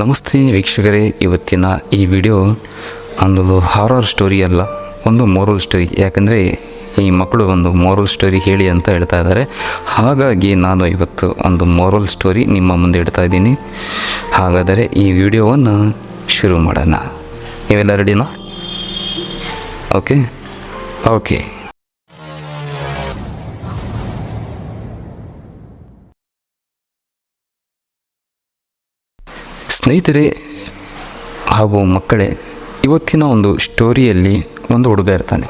ನಮಸ್ತೆ ವೀಕ್ಷಕರೇ, ಇವತ್ತಿನ ಈ ವಿಡಿಯೋ ಒಂದು ಹಾರರ್ ಸ್ಟೋರಿ ಅಲ್ಲ, ಒಂದು ಮೋರಲ್ ಸ್ಟೋರಿ ಯಾಕಂದರೆ ಈ ಮಕ್ಕಳು ಒಂದು ಮೋರಲ್ ಸ್ಟೋರಿ ಹೇಳಿ ಅಂತ ಹೇಳ್ತಾ ಇದ್ದಾರೆ. ಹಾಗಾಗಿ ನಾನು ಇವತ್ತು ಒಂದು ಮೋರಲ್ ಸ್ಟೋರಿ ನಿಮ್ಮ ಮುಂದೆ ಇಡ್ತಾ ಇದ್ದೀನಿ. ಹಾಗಾದರೆ ಈ ವಿಡಿಯೋವನ್ನು ಶುರು ಮಾಡೋಣ. ನೀವೆಲ್ಲ ರೆಡಿನಾ ಓಕೆ ಓಕೆ ಸ್ನೇಹಿತರೆ ಹಾಗೂ ಮಕ್ಕಳೇ, ಇವತ್ತಿನ ಒಂದು ಸ್ಟೋರಿಯಲ್ಲಿ ಒಂದು ಹುಡುಗ ಇರ್ತಾನೆ.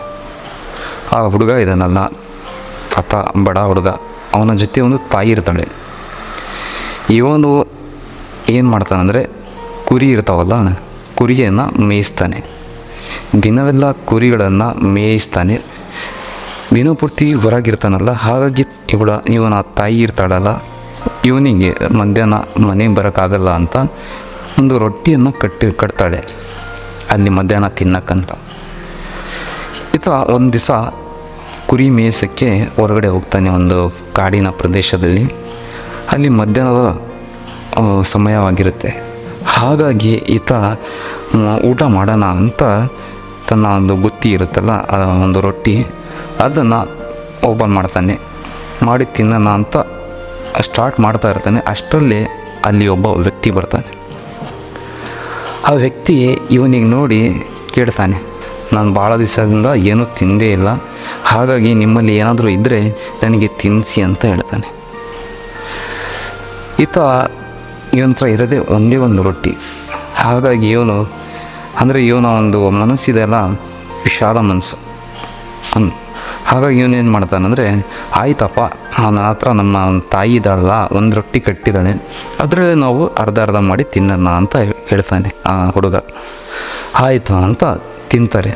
ಆ ಹುಡುಗ ಇದನ್ನಲ್ಲ ಆತ ಬಡ ಹುಡುಗ. ಅವನ ಜೊತೆ ಒಂದು ತಾಯಿ ಇರ್ತಾಳೆ. ಇವನು ಏನು ಮಾಡ್ತಾನಂದರೆ ಕುರಿ ಇರ್ತಾವಲ್ಲ, ಕುರಿಯನ್ನು ಮೇಯಿಸ್ತಾನೆ. ದಿನವೆಲ್ಲ ಕುರಿಗಳನ್ನು ಮೇಯಿಸ್ತಾನೆ. ದಿನಪೂರ್ತಿ ಹೊರಗಿರ್ತಾನಲ್ಲ, ಹಾಗಾಗಿ ಇವಳ, ಇವನ ತಾಯಿ ಇರ್ತಾಳಲ್ಲ, ಇವನಿಗೆ ಮಧ್ಯಾಹ್ನ ಮನೆಗೆ ಬರೋಕ್ಕಾಗಲ್ಲ ಅಂತ ಒಂದು ರೊಟ್ಟಿಯನ್ನು ಕಟ್ಟಿ ಕಟ್ತಾಳೆ. ಅಲ್ಲಿ ಮಧ್ಯಾಹ್ನ ತಿನ್ನಕ್ಕಂತ. ಈತ ಒಂದು ದಿವಸ ಕುರಿ ಮೇಸಕ್ಕೆ ಹೊರಗಡೆ ಹೋಗ್ತಾನೆ ಒಂದು ಕಾಡಿನ ಪ್ರದೇಶದಲ್ಲಿ. ಅಲ್ಲಿ ಮಧ್ಯಾಹ್ನದ ಸಮಯವಾಗಿರುತ್ತೆ. ಹಾಗಾಗಿ ಈತ ಊಟ ಮಾಡೋಣ ಅಂತ ತನ್ನ ಒಂದು ಬುತ್ತಿ ಇರುತ್ತಲ್ಲ ಒಂದು ರೊಟ್ಟಿ, ಅದನ್ನು ಓಪನ್ ಮಾಡ್ತಾನೆ. ಮಾಡಿ ತಿನ್ನೋಣ ಅಂತ ಸ್ಟಾರ್ಟ್ ಮಾಡ್ತಾ ಇರ್ತಾನೆ. ಅಷ್ಟರಲ್ಲಿ ಅಲ್ಲಿ ಒಬ್ಬ ವ್ಯಕ್ತಿ ಬರ್ತಾನೆ. ಆ ವ್ಯಕ್ತಿ ಇವನಿಗೆ ನೋಡಿ ಕೇಳ್ತಾನೆ, ನಾನು ಭಾಳ ದಿವಸದಿಂದ ಏನೂ ತಿಂದೇ ಇಲ್ಲ, ಹಾಗಾಗಿ ನಿಮ್ಮಲ್ಲಿ ಏನಾದರೂ ಇದ್ದರೆ ನನಗೆ ತಿನ್ನಿಸಿ ಅಂತ ಹೇಳ್ತಾನೆ. ಈತ ಇವನತ್ರ ಇರೋದೇ ಒಂದೇ ಒಂದು ರೊಟ್ಟಿ. ಹಾಗಾಗಿ ಇವನು, ಅಂದರೆ ಇವನ ಒಂದು ಮನಸ್ಸಿದೆಲ್ಲ ವಿಶಾಲ ಮನಸ್ಸು. ಅನ್ ಹಾಗಾಗಿ ಇವನೇನು ಮಾಡ್ತಾನಂದರೆ ಆಯ್ತಪ್ಪ, ನನ್ನ ಹತ್ರ ನಮ್ಮ ತಾಯಿ ಇದ್ದಾಳಲ್ಲ, ಒಂದು ರೊಟ್ಟಿ ಕಟ್ಟಿದ್ದಾಳೆ, ಅದರಲ್ಲಿ ನಾವು ಅರ್ಧ ಅರ್ಧ ಮಾಡಿ ತಿನ್ನೋಣ ಅಂತ ಹೇಳ್ತಾನೆ ಆ ಹುಡುಗ. ಆಯಿತು ಅಂತ ತಿಂತಾರೆ.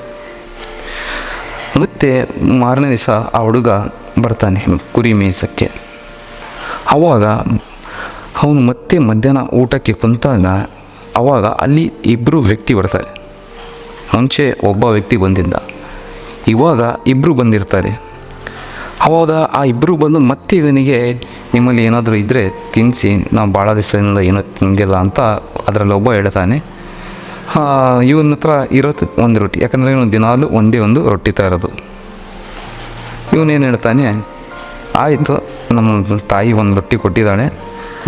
ಮತ್ತು ಮಾರನೇ ದಿವಸ ಆ ಹುಡುಗ ಬರ್ತಾನೆ ಕುರಿ ಮೇಸಕ್ಕೆ ಆವಾಗ ಅವನು ಮತ್ತೆ ಮಧ್ಯಾಹ್ನ ಊಟಕ್ಕೆ ಕುಂತಾಗ ಆವಾಗ ಅಲ್ಲಿ ಇಬ್ಬರು ವ್ಯಕ್ತಿ ಬರ್ತಾರೆ. ಮುಂಚೆ ಒಬ್ಬ ವ್ಯಕ್ತಿ ಬಂದಿದ್ದ. ಇವಾಗ ಇಬ್ಬರು ಬಂದಿರ್ತಾರೆ. ಆವಾಗ ಆ ಇಬ್ಬರು ಬಂದು ಮತ್ತೆ ಇವನಿಗೆ ನಿಮ್ಮಲ್ಲಿ ಏನಾದರೂ ಇದ್ದರೆ ತಿನ್ನಿಸಿ ನಾವು ಭಾಳ ದಿವಸದಿಂದ ಏನೂ ತಿಂದಿಲ್ಲ ಅಂತ ಅದರಲ್ಲಿ ಒಬ್ಬ ಹೇಳ್ತಾನೆ. ಇವನ ಹತ್ರ ಇರೋದು ಒಂದು ರೊಟ್ಟಿ, ಯಾಕಂದರೆ ಇವನು ದಿನಾಲು ಒಂದೇ ಒಂದು ರೊಟ್ಟಿ ತರೋದು. ಇವನೇನು ಹೇಳ್ತಾನೆ, ಆಯಿತು, ನಮ್ಮ ತಾಯಿ ಒಂದು ರೊಟ್ಟಿ ಕೊಟ್ಟಿದ್ದಾಳೆ,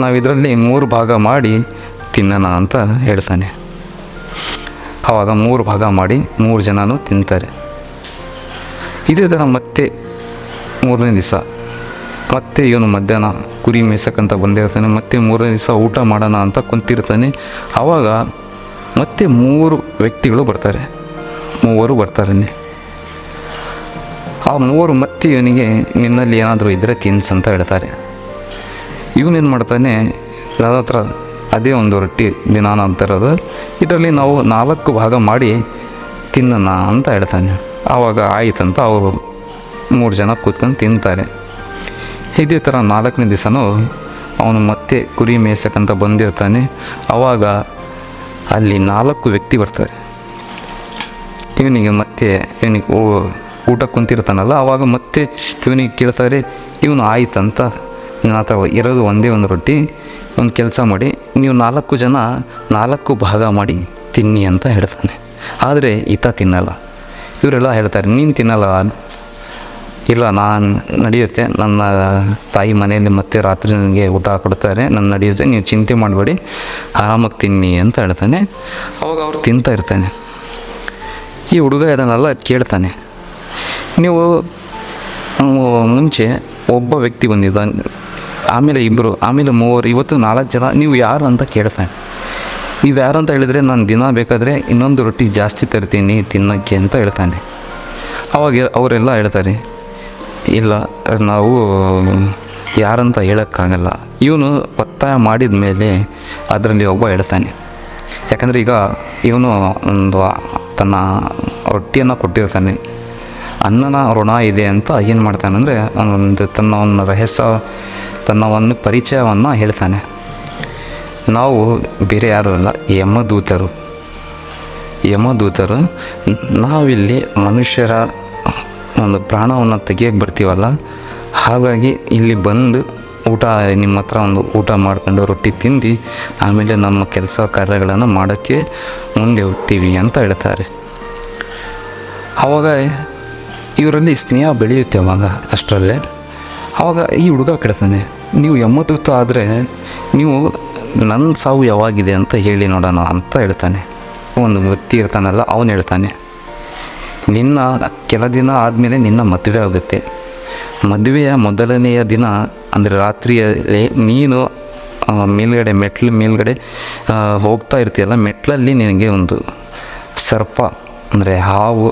ನಾವು ಇದರಲ್ಲಿ ಮೂರು ಭಾಗ ಮಾಡಿ ತಿನ್ನೋಣ ಅಂತ ಹೇಳ್ತಾನೆ. ಆವಾಗ ಮೂರು ಭಾಗ ಮಾಡಿ ಮೂರು ಜನನೂ ತಿಂತಾರೆ. ಇದೇ ಥರ ಮತ್ತೆ ಮೂರನೇ ದಿವಸ. ಮತ್ತೆ ಇವನು ಮಧ್ಯಾಹ್ನ ಕುರಿ ಮೇಯ್ಸಕ್ಕಂತ ಬಂದಿರ್ತಾನೆ, ಮತ್ತೆ ಮೂರನೇ ದಿವಸ ಊಟ ಮಾಡೋಣ ಅಂತ ಕುಂತಿರ್ತಾನೆ. ಆವಾಗ ಮತ್ತೆ ಮೂರು ವ್ಯಕ್ತಿಗಳು ಬರ್ತಾರೆ. ಮೂವರು ಬರ್ತಾರೆ ಆ ಮೂವರು ಮತ್ತೆ ಇವನಿಗೆ ನಿನ್ನಲ್ಲಿ ಏನಾದರೂ ಇದ್ದರೆ ತಿನ್ಸ್ ಅಂತ ಹೇಳ್ತಾರೆ. ಇವನೇನು ಮಾಡ್ತಾನೆ ನನ್ನ ಹತ್ರ ಅದೇ ಒಂದು ರೊಟ್ಟಿ ದಿನಾನ ಅಂತಿರೋದು. ಇದರಲ್ಲಿ ನಾವು ನಾಲ್ಕು ಭಾಗ ಮಾಡಿ ತಿನ್ನೋಣ ಅಂತ ಹೇಳ್ತಾನೆ. ಆವಾಗ ಆಯಿತಂತ ಅವರು ಮೂರು ಜನ ಕೂತ್ಕೊಂಡು ತಿಂತಾರೆ. ಇದೇ ಥರ ನಾಲ್ಕನೇ ದಿವಸನೂ ಅವನು ಮತ್ತೆ ಕುರಿ ಮೇಯ್ಸಕ್ಕಂತ ಬಂದಿರ್ತಾನೆ. ಆವಾಗ ಅಲ್ಲಿ ನಾಲ್ಕು ವ್ಯಕ್ತಿ ಬರ್ತಾರೆ. ಇವನಿಗೆ ಮತ್ತೆ ಇವನಿಗೆ ಓ, ಊಟ ಕುಂತಿರ್ತಾನಲ್ಲ ಆವಾಗ ಮತ್ತೆ ಇವನಿಗೆ ಕೇಳ್ತಾರೆ ಇವನು ಆಯ್ತಂತ? ನನ್ನ ಹತ್ರ ಇರೋದು ಒಂದೇ ಒಂದು ರೊಟ್ಟಿ, ಒಂದು ಕೆಲಸ ಮಾಡಿ, ನೀವು ನಾಲ್ಕು ಜನ ನಾಲ್ಕು ಭಾಗ ಮಾಡಿ ತಿನ್ನಿ ಅಂತ ಹೇಳ್ತಾನೆ. ಆದರೆ ಈತ ತಿನ್ನಲ್ಲ. ಇವರೆಲ್ಲ ಹೇಳ್ತಾರೆ, ನೀನು ತಿನ್ನಲ್ಲ ಇಲ್ಲ, ನಾನು ನಡೆಯುತ್ತೆ. ನನ್ನ ತಾಯಿ ಮನೆಯಲ್ಲಿ ಮತ್ತೆ ರಾತ್ರಿ ನನಗೆ ಊಟ ಕೊಡ್ತಾರೆ. ನನ್ನ ನಡೆಯುತ್ತೆ. ನೀವು ಚಿಂತೆ ಮಾಡಬೇಡಿ. ಆರಾಮಾಗಿ ತಿನ್ನಿ ಅಂತ ಹೇಳ್ತಾನೆ. ಅವಾಗ ಅವ್ರು ತಿಂತಾ ಇರ್ತಾನೆ. ಈ ಹುಡುಗ ಇದನ್ನೆಲ್ಲ ಕೇಳ್ತಾನೆ. ನೀವು ಮುಂಚೆ ಒಬ್ಬ ವ್ಯಕ್ತಿ ಬಂದಿದ್ದ ಆಮೇಲೆ ಇಬ್ಬರು ಆಮೇಲೆ ಮೂವರು, ಇವತ್ತು ನಾಲ್ಕು ಜನ, ನೀವು ಯಾರು ಅಂತ ಕೇಳ್ತಾನೆ. ನೀವು ಯಾರು ಅಂತ ಹೇಳಿದರೆ ನಾನು ದಿನ ಬೇಕಾದರೆ ಇನ್ನೊಂದು ರೊಟ್ಟಿ ಜಾಸ್ತಿ ತರ್ತೀನಿ ತಿನ್ನೋಕ್ಕೆ ಅಂತ ಹೇಳ್ತಾನೆ. ಅವಾಗ ಅವರೆಲ್ಲ ಹೇಳ್ತಾರೆ ಇಲ್ಲ, ನಾವು ಯಾರಂತ ಹೇಳೋಕ್ಕಾಗಲ್ಲ. ಇವನು ಒತ್ತಾಯ ಮಾಡಿದ ಮೇಲೆ ಅದರಲ್ಲಿ ಒಬ್ಬ ಹೇಳ್ತಾನೆ. ಯಾಕಂದರೆ ಈಗ ಇವನು ಒಂದು ತನ್ನ ರೊಟ್ಟಿಯನ್ನು ಕೊಟ್ಟಿರ್ತಾನೆ. ಅನ್ನನ ಋಣ ಇದೆ ಅಂತ ಏನು ಮಾಡ್ತಾನಂದರೆ ಒಂದು ತನ್ನ ಒಂದು ರಹಸ್ಯ, ತನ್ನ ಒಂದು ಪರಿಚಯವನ್ನು ಹೇಳ್ತಾನೆ. ನಾವು ಬೇರೆ ಯಾರೂ ಅಲ್ಲ, ಯಮದೂತರು. ಯಮದೂತರು, ನಾವಿಲ್ಲಿ ಮನುಷ್ಯರ ಒಂದು ಪ್ರಾಣವನ್ನು ತೆಗಿಯಕ್ಕೆ ಬರ್ತೀವಲ್ಲ? ಹಾಗಾಗಿ ಇಲ್ಲಿ ಬಂದು ಊಟ, ನಿಮ್ಮ ಹತ್ರ ಒಂದು ಊಟ ಮಾಡ್ಕೊಂಡು ರೊಟ್ಟಿ ತಿಂದು ಆಮೇಲೆ ನಮ್ಮ ಕೆಲಸ ಕಾರ್ಯಗಳನ್ನು ಮಾಡೋಕ್ಕೆ ಮುಂದೆ ಹೋಗ್ತೀವಿ ಅಂತ ಹೇಳ್ತಾರೆ. ಆವಾಗ ಇವರಲ್ಲಿ ಸ್ನೇಹ ಬೆಳೆಯುತ್ತೆ ಅವಾಗ ಅಷ್ಟರಲ್ಲೇ. ಆವಾಗ ಈ ಹುಡುಗ ಕೇಳ್ತಾನೆ ನೀವು ಯಮದೂತ ಆದರೆ ನೀವು ನನ್ನ ಸಾವು ಯಾವಾಗಿದೆ ಅಂತ ಹೇಳಿ ನೋಡೋಣ ಅಂತ ಹೇಳ್ತಾನೆ. ಒಂದು ವ್ಯಕ್ತಿ ಇರ್ತಾನಲ್ಲ, ಅವನು ಹೇಳ್ತಾನೆ. ನಿನ್ನ ಕೆಲ ದಿನ ಆದಮೇಲೆ ನಿನ್ನ ಮದುವೆ ಆಗುತ್ತೆ. ಮದುವೆಯ ಮೊದಲನೆಯ ದಿನ, ಅಂದರೆ ರಾತ್ರಿಯಲ್ಲಿ ನೀನು ಮೇಲ್ಗಡೆ, ಮೆಟ್ಲು ಮೇಲ್ಗಡೆ ಹೋಗ್ತಾ ಇರ್ತೀಯಲ್ಲ, ಮೆಟ್ಲಲ್ಲಿ ನಿನಗೆ ಒಂದು ಸರ್ಪ, ಅಂದರೆ ಹಾವು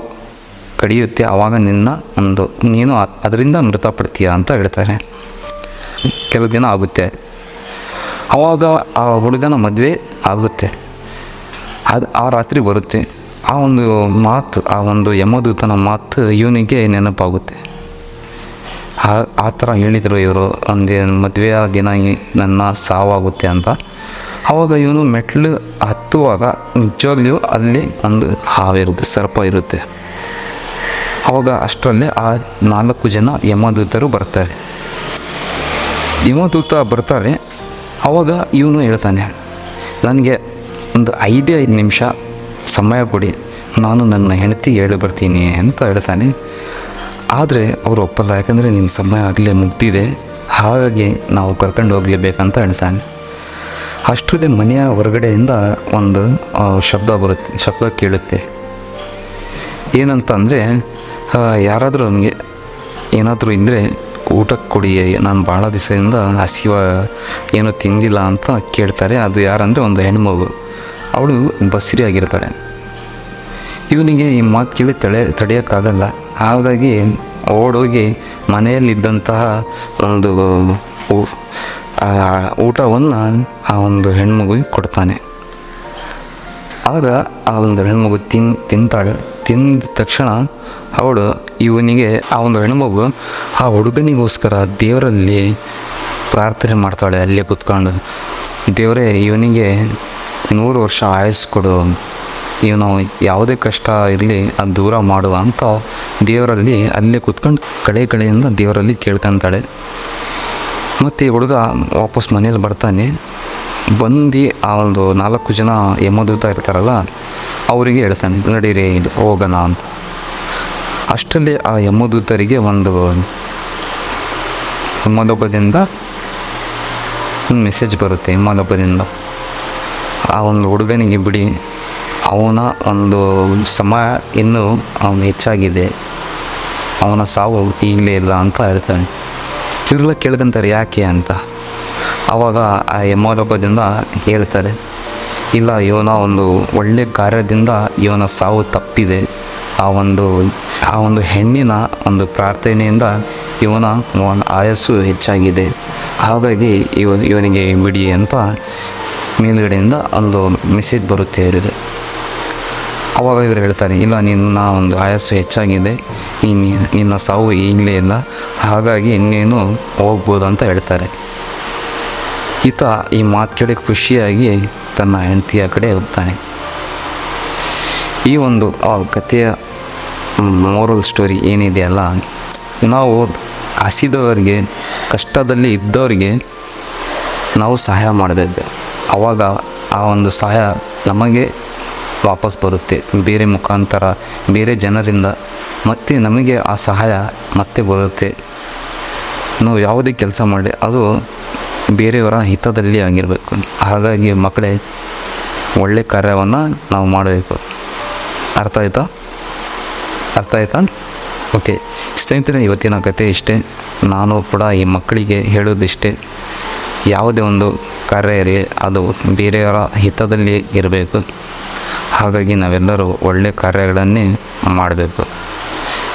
ಕಡಿಯುತ್ತೆ. ಆವಾಗ ನಿನ್ನ ಒಂದು, ನೀನು ಅದರಿಂದ ಮೃತಪಡ್ತೀಯ ಅಂತ ಹೇಳ್ತಾರೆ ಕೆಲವು ದಿನ ಆಗುತ್ತೆ. ಆವಾಗ ಆ ಹುಡುಗನ ಮದುವೆ ಆಗುತ್ತೆ. ಅದು ಆ ರಾತ್ರಿ ಬರುತ್ತೆ. ಆ ಒಂದು ಮಾತು, ಆ ಒಂದು ಯಮದೂತನ ಮಾತು ಇವನಿಗೆ ನೆನಪಾಗುತ್ತೆ. ಆ ಆ ಥರ ಹೇಳಿದರು ಇವರು, ಒಂದು ಮದುವೆಯ ದಿನ ನನ್ನ ಸಾವಾಗುತ್ತೆ ಅಂತ. ಆವಾಗ ಇವನು ಮೆಟ್ಲು ಹತ್ತುವಾಗ ನಿಜವಾಗ್ಲೂ ಅಲ್ಲಿ ಒಂದು ಹಾವಿರುತ್ತೆ ಸರ್ಪ ಇರುತ್ತೆ. ಆವಾಗ ಅಷ್ಟರಲ್ಲೇ ಆ ನಾಲ್ಕು ಜನ ಯಮದೂತರು ಬರ್ತಾರೆ. ಯಮದೂತ ಬರ್ತಾರೆ ಆವಾಗ ಇವನು ಹೇಳ್ತಾನೆ, ನನಗೆ ಒಂದು ಐದೇ ಐದು ನಿಮಿಷ ಸಮಯ ಕೊಡಿ. ನಾನು ನನ್ನ ಹೆಂಡತಿ ಹೇಳಿ ಬರ್ತೀನಿ ಅಂತ ಹೇಳ್ತಾನೆ. ಆದರೆ ಅವರು ಒಪ್ಪಲ್ಲ, ಯಾಕಂದರೆ ನಿನ್ನ ಸಮಯ ಆಗಲೇ ಮುಗ್ದಿದೆ. ಹಾಗಾಗಿ ನಾವು ಕರ್ಕೊಂಡು ಹೋಗಲೇಬೇಕಂತ ಹೇಳ್ತಾನೆ. ಅಷ್ಟರಲ್ಲೇ ಮನೆಯ ಹೊರಗಡೆಯಿಂದ ಒಂದು ಶಬ್ದ ಬರುತ್ತೆ, ಶಬ್ದ ಕೇಳುತ್ತೆ. ಏನಂತ ಅಂದರೆ ಯಾರಾದರೂ ನನಗೆ ಏನಾದರೂ ಇದ್ದರೆ ಊಟಕ್ಕೆ ಕೊಡಿ, ನಾನು ಭಾಳ ದಿವಸದಿಂದ ಹಸಿವ, ಏನೂ ತಿಂದಿಲ್ಲ ಅಂತ ಕೇಳ್ತಾರೆ. ಅದು ಯಾರಂದರೆ ಒಂದು ಹೆಣ್ಮಗು ಅವಳು ಬಸ್ರಿ ಆಗಿರ್ತಾಳೆ ಇವನಿಗೆ ಈ ಮಾತು ಕೇಳಿ ತಡೆ, ತಡೆಯೋಕ್ಕಾಗಲ್ಲ. ಹಾಗಾಗಿ ಓಡೋಗಿ ಮನೆಯಲ್ಲಿದ್ದಂತಹ ಒಂದು ಊಟವನ್ನು ಆ ಒಂದು ಹೆಣ್ಮಗುವಿಗೆ ಕೊಡ್ತಾನೆ. ಆಗ ಆ ಒಂದು ಹೆಣ್ಮಗು ತಿನ್, ತಿಂತಾಳೆ. ತಿಂದ ತಕ್ಷಣ ಅವಳು ಇವನಿಗೆ, ಆ ಒಂದು ಹೆಣ್ಮಗು ಆ ಹುಡುಗನಿಗೋಸ್ಕರ ದೇವರಲ್ಲಿ ಪ್ರಾರ್ಥನೆ ಮಾಡ್ತಾಳೆ. ಅಲ್ಲೇ ಕೂತ್ಕೊಂಡು. ದೇವರೇ, ಇವನಿಗೆ ನೂರು ವರ್ಷ ಆಯಸ್ಸು ಕೊಡು. ಇವನು ಯಾವುದೇ ಕಷ್ಟ ಇರಲಿ, ಅದು ದೂರ ಮಾಡುವ ಅಂತ ದೇವರಲ್ಲಿ ಅಲ್ಲೇ ಕುತ್ಕೊಂಡು ಕಳೆ ಕಳೆಯಿಂದ ದೇವರಲ್ಲಿ ಕೇಳ್ಕೊಂತಾಳೆ. ಮತ್ತು ಈ ಹುಡುಗ ವಾಪಸ್ ಮನೇಲಿ ಬರ್ತಾನೆ. ಬಂದು ಆ ಒಂದು ನಾಲ್ಕು ಜನ ಯಮದೂತ ಇರ್ತಾರಲ್ಲ, ಅವರಿಗೆ ಹೇಳ್ತಾನೆ, ನಡೀರಿ ಹೋಗೋಣ ಅಂತ. ಅಷ್ಟರಲ್ಲಿ ಆ ಯಮದೂತರಿಗೆ ಒಂದು ಹಿಮಲೋಕದಿಂದ ಒಂದು ಮೆಸೇಜ್ ಬರುತ್ತೆ ಹಿಮಲೋಕದಿಂದ ಆ ಒಂದು ಹುಡುಗನಿಗೆ ಬಿಡಿ. ಅವನ ಒಂದು ಸಮಯ ಇನ್ನೂ ಅವನು ಹೆಚ್ಚಾಗಿದೆ. ಅವನ ಸಾವು ಈಗಲೇ ಇಲ್ಲ ಅಂತ ಹೇಳ್ತಾನೆ. ಇವರೆಲ್ಲ ಕೇಳ್ಕೊಂತಾರೆ ಯಾಕೆ ಅಂತ. ಆವಾಗ ಆ ಯಮಲೋಕದಿಂದ ಹೇಳ್ತಾರೆ, ಇಲ್ಲ, ಇವನ ಒಂದು ಒಳ್ಳೆ ಕಾರ್ಯದಿಂದ ಇವನ ಸಾವು ತಪ್ಪಿದೆ. ಆ ಒಂದು ಆ ಒಂದು ಹೆಣ್ಣಿನ ಒಂದು ಪ್ರಾರ್ಥನೆಯಿಂದ ಇವನ ಆಯಸ್ಸು ಹೆಚ್ಚಾಗಿದೆ. ಹಾಗಾಗಿ ಇವ, ಇವನಿಗೆ ಬಿಡಿ ಅಂತ ಮೇಲ್ಗಡೆಯಿಂದ ಒಂದು ಮೆಸೇಜ್ ಬರುತ್ತೆ ಇವರಿಗೆ ಅವಾಗ ಇವರು ಹೇಳ್ತಾರೆ, ಇಲ್ಲ ನಿನ್ನ ಒಂದು ಆಯಸ್ಸು ಹೆಚ್ಚಾಗಿದೆ ನೀನು ನಿನ್ನ ಸಾವು ಈಗಲೇ ಇಲ್ಲ, ಹಾಗಾಗಿ ಇನ್ನೇನು ಹೋಗ್ಬೋದು ಅಂತ ಹೇಳ್ತಾರೆ. ಈತ ಈ ಮಾತು ಕೇಳಿ ಖುಷಿಯಾಗಿ ತನ್ನ ಹೆಂಡತಿಯ ಕಡೆ ಹೋಗ್ತಾನೆ. ಈ ಒಂದು ಕಥೆಯ ಮೋರಲ್ ಸ್ಟೋರಿ ಏನಿದೆಯಲ್ಲ ನಾವು ಹಸಿದವರಿಗೆ, ಕಷ್ಟದಲ್ಲಿ ಇದ್ದವರಿಗೆ ನಾವು ಸಹಾಯ ಮಾಡಬೇಕು. ಆವಾಗ ಆ ಒಂದು ಸಹಾಯ ನಮಗೆ ವಾಪಸ್ ಬರುತ್ತೆ. ಬೇರೆ ಮುಖಾಂತರ, ಬೇರೆ ಜನರಿಂದ ಮತ್ತೆ ನಮಗೆ ಆ ಸಹಾಯ ಮತ್ತೆ ಬರುತ್ತೆ. ನಾವು ಯಾವುದೇ ಕೆಲಸ ಮಾಡಿ ಅದು ಬೇರೆಯವರ ಹಿತದಲ್ಲಿ ಆಗಿರಬೇಕು. ಹಾಗಾಗಿ ಮಕ್ಕಳೇ, ಒಳ್ಳೆ ಕಾರ್ಯವನ್ನು ನಾವು ಮಾಡಬೇಕು. ಅರ್ಥ ಆಯ್ತಾ? ಅರ್ಥ ಆಯಿತಾ? ಓಕೆ ಸ್ನೇಹಿತರೆ, ಇವತ್ತಿನ ಕತೆ ಇಷ್ಟೇ. ನಾನು ಕೂಡ ಈ ಮಕ್ಕಳಿಗೆ ಹೇಳೋದಿಷ್ಟೇ. ಯಾವುದೇ ಒಂದು ಕಾರ್ಯ ಇರಲಿ ಅದು ಬೇರೆಯವರ ಹಿತದಲ್ಲಿ ಇರಬೇಕು. ಹಾಗಾಗಿ ನಾವೆಲ್ಲರೂ ಒಳ್ಳೆಯ ಕಾರ್ಯಗಳನ್ನೇ ಮಾಡಬೇಕು.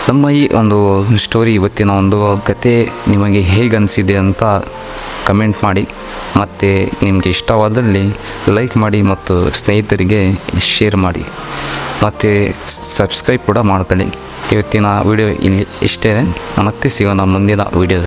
ನಮ್ಮ ಈ ಒಂದು ಸ್ಟೋರಿ ಇವತ್ತಿನ ಒಂದು ಕತೆ ನಿಮಗೆ ಹೇಗೆ ಅನಿಸಿದೆ ಅಂತ ಕಮೆಂಟ್ ಮಾಡಿ. ಮತ್ತು ನಿಮಗೆ ಇಷ್ಟವಾದಲ್ಲಿ ಲೈಕ್ ಮಾಡಿ ಮತ್ತು ಸ್ನೇಹಿತರಿಗೆ ಶೇರ್ ಮಾಡಿ. ಮತ್ತು ಸಬ್ಸ್ಕ್ರೈಬ್ ಕೂಡ ಮಾಡ್ಕೊಳ್ಳಿ. ಇವತ್ತಿನ ವಿಡಿಯೋ ಇಲ್ಲಿ ಇಷ್ಟೇ. ಮತ್ತೆ ಸಿಗೋಣ ಮುಂದಿನ ವಿಡಿಯೋ